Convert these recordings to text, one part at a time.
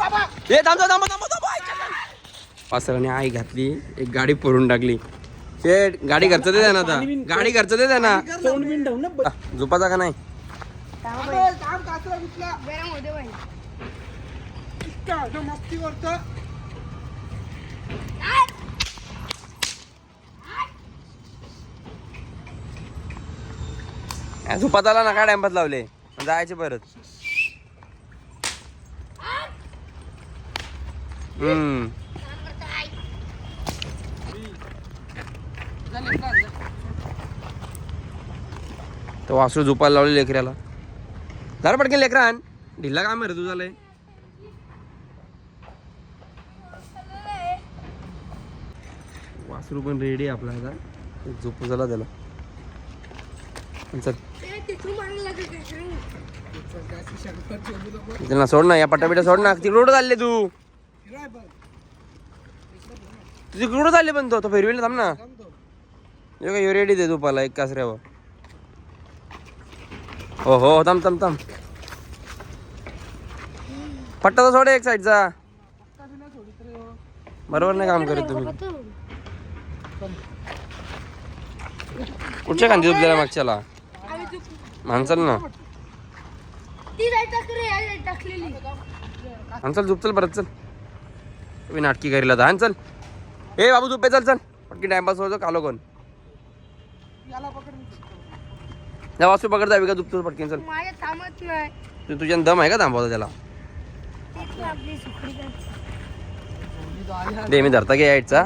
ए थांब थांब थांब थांब थांब वासराने आई घातली एक गाडी पोरून टाकली. शेट गाडी खर्च दे ना आता. गाडी खर्च दे ना दोन मिनिट ठेवून ना झोपाचा का नाही? झोपात आला ना काय टाइमपास लावले? जायचे परत. हम्म. तो वासरू झोपायला लावले लेकऱ्याला झालं पटकन लेकरा आण ढिल्ला काम आहे रे तू झालंय वासरू पण रेडी आहे आपला आता. झोपू झाला त्याला. चल. सोड ना या पटापिटा सोड ना. तिकडे रोड चालले तू? तुझी कुठं चालले पण तो? फेरवीला थांब ना. यो काय रेडी दे झोपायला एक कासऱ्यावर. हो हो थांब थांब थांब. पट्टा तर सोड एक साईडचा बरोबर नाही काम करत तुम्ही. कुठच्या खांदी झोपलेला मागच्याला? आम्ही चुक- माणसाल ना. ती जाय टाकली या जाय टाकलेली. आणि चल झोप चल परत चल. तुम्ही नाटकी करील आता आणि चल. ए बाबू झोपे चल चल. पटकी टाइमपास होतो कालो कोण? जा वासू पकड जावी का झोपतो पटकीन चल. माझ्या थांबत नाही. तू तुझ्या दम आहे का थांबवतो त्याला. दे मी धरता घे यायचा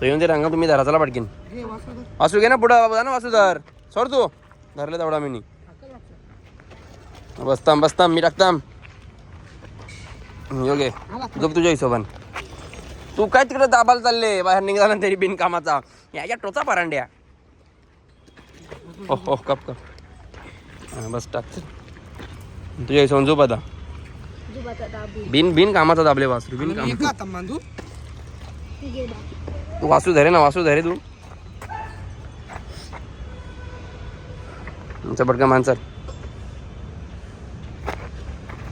तो येऊन दे रंगा तुम्ही धरा चला पटकीन. वासू घे ना पुढं बाबा जा ना वासू धर. सोड तू. धरले तेवढा मी बसताम बसताम मी टाकताम. योगे झोप तुझ्या हिशोबान. तू काय तिकडे दाबाला चालले? बाहेर निघाला तरी बिन कामाचा याच्या टोचा परांड्या. हो हो कप कप हा, बस टाक. तुझ्या हिशोबान झोप आता. बिन बिन कामाचा दाबले वासरू बिन बा. तू वासू धरे ना वासू धरे तू. तुमचा पटका माणसर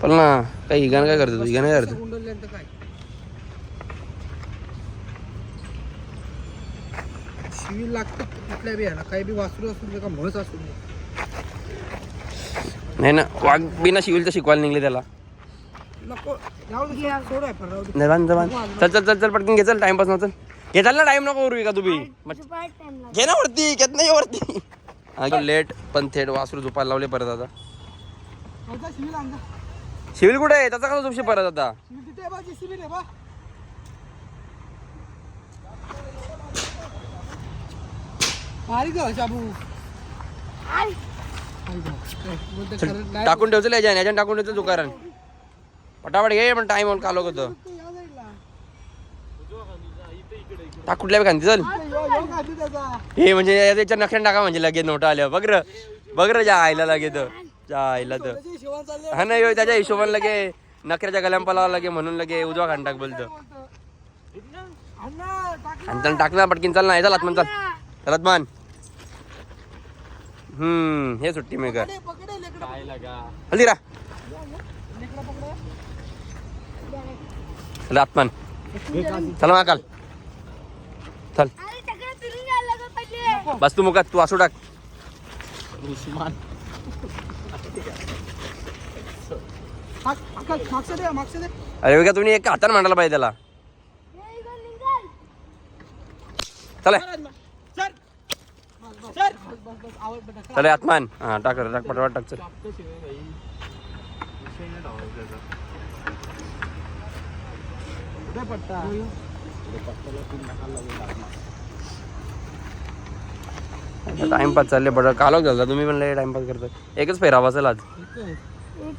पण ना. काही हिगान काय करतो तू? काय करतो? गुंडल्यानंतर काय शिवी लागतं कुठल्या बी ह्याला. काही बी वासरू असू दे का म्हस असू दे. नाही ना वाघ बिना शिविलचं शिकवायला निघले त्याला. नको. जाऊ दे सोड आहे पण राहू दे. जवान जवान चल चल चल चल पटकन घे चल टाइमपास नव्हतं घे चल ना टाइम नको करू का तुम्ही. घे ना वरती घेत नाही वरती. लेट पण थेट वासरू झोपायला लावले परत आता. शिवी शिविल कुठे आहे त्याचा कसा झोपशी परत आता टाकून ठेवचं याच्या याच्यानं टाकून ठेवचं दुकान पटापट घे पण टाइम कालो होतं बोलते या साईडला. टाक कुठल्या खांदी चल हे म्हणजे याच्या नख्यान टाका म्हणजे लगेच नोटा आल्या बघ र बघ र ज्या आईला लगेच ज्या आईला तर त्याची शिवण चालली हा नाही ह्यो त्याच्या हिशोबाने लगे नखऱ्याच्या गल्याम पलावा लगे म्हणून लगे उजवा खान टाक बोलतो. टाक आणि त्यानं टाकला पटकीन चल ना हे चल चल. चलत मान हम्म हे सुट्टी मेकर पकडे पकडे लेकडं हल्दी रा. चल आत्मान. चल चल. अरे फिरून यायला लागलं पाहिजे बस तू मुखात तू असू टाक. माग- अरे बघा तुम्ही एक हाताने मांडायला पाहिजे त्याला. हे चला आत्मान. हा टाक रे, टाक पटवाट टाक चल. पट्टा टाइमपास चालले बरं. कालो झाला. तुम्ही पण लय टाइमपास करता एकच फेरावा असेल आज.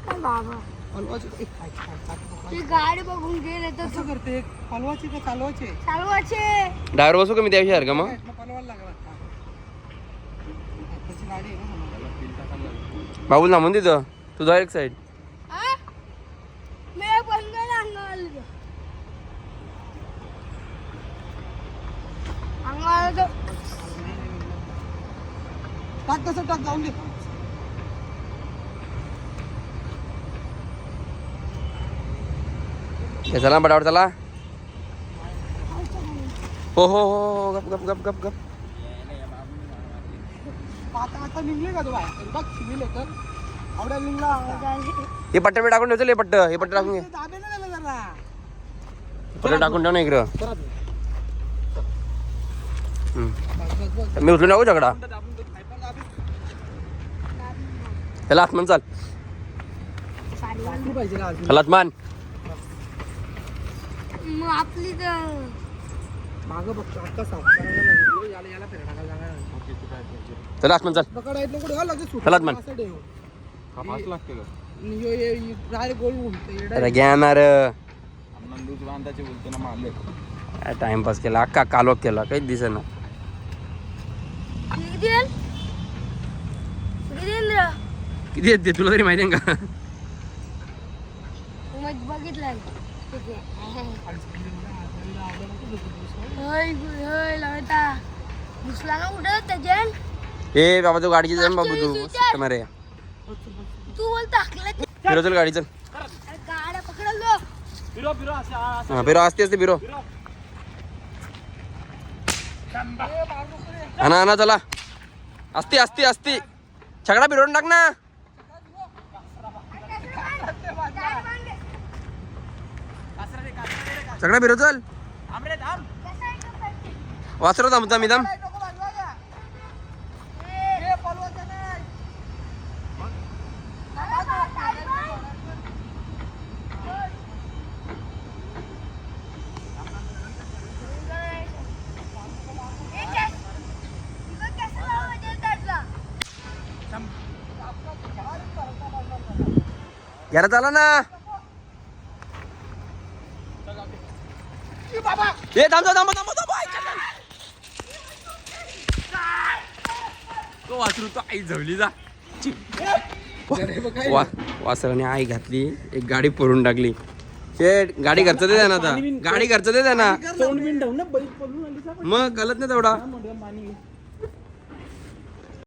बाबा गाडी बघून गेले तर कसं करते? पलवाची का चालवाची? चालवाचे. ड्रायव्हर बसू का मी त्याविषयी हरका मग? आहे ना समोर. बाबूल थांबून तिथं. तू जा एक साईड हा? अंगाला टाक तसं टाक जाऊन दे. हे चला पटापट चला. हो हो हो हो गप गप गप गप गप. आता आता निघले का तो बाहेर? बघ सिव्हिल तर आवड्या निघला हे पट्टे बी टाकून ठेवचं हे पट्ट हे पट्ट टाकून घे. दाबे ना त्याला जरा. पट्ट टाकून ठेव ना इकडं. मी उचलून टाकू झगडा दाबून तो खायपर दाबी त्याला आत्मान चाल वासरू पाहिजे ना अजून त्याला आत्मान मग आपली तर. मागं बघतो आता साफ करायला लागेल. याला याला फेरा टाकायला जाणार नाही. त्याला आत्मान चाल. पकड आहेत नको ठेवा लगेच सुटलं. चला आतमध्ये. असं ठेव. कापास लागते का यो- यो- यो- डायरेक्ट गोल घुमतो येडा अरे घेणार नंदूच बांधाचे बोलते ना मारले. टाइमपास केला अक्का कालोक केला काहीच दिसे ना किती देईल किती देईल रे? किती येते तुला तरी माहिती आहे का? बघितलं ना कुठं त्याच्यान ए बाबा तू गाडीची जाऊन बाबू तू आहे तू बोल फिरो चल गाडी चल गाड्या पकडलो हा फिरो असते असते फिरो. हा ना हा ना चला. असते असते असते. छगडा फिरवून टाक ना. छगडा फिरव चल. वासरो थांबता मी थांब. घरात आला ना. ए थांब थांब थांब थांब. तो वासरू तो आई झवली जा. वा वासराने आई घातली एक गाडी पळून टाकली. शेट गाडी खर्च दे ना आता. गाडी खर्च दे ना? मग गलत नाही तेवढा.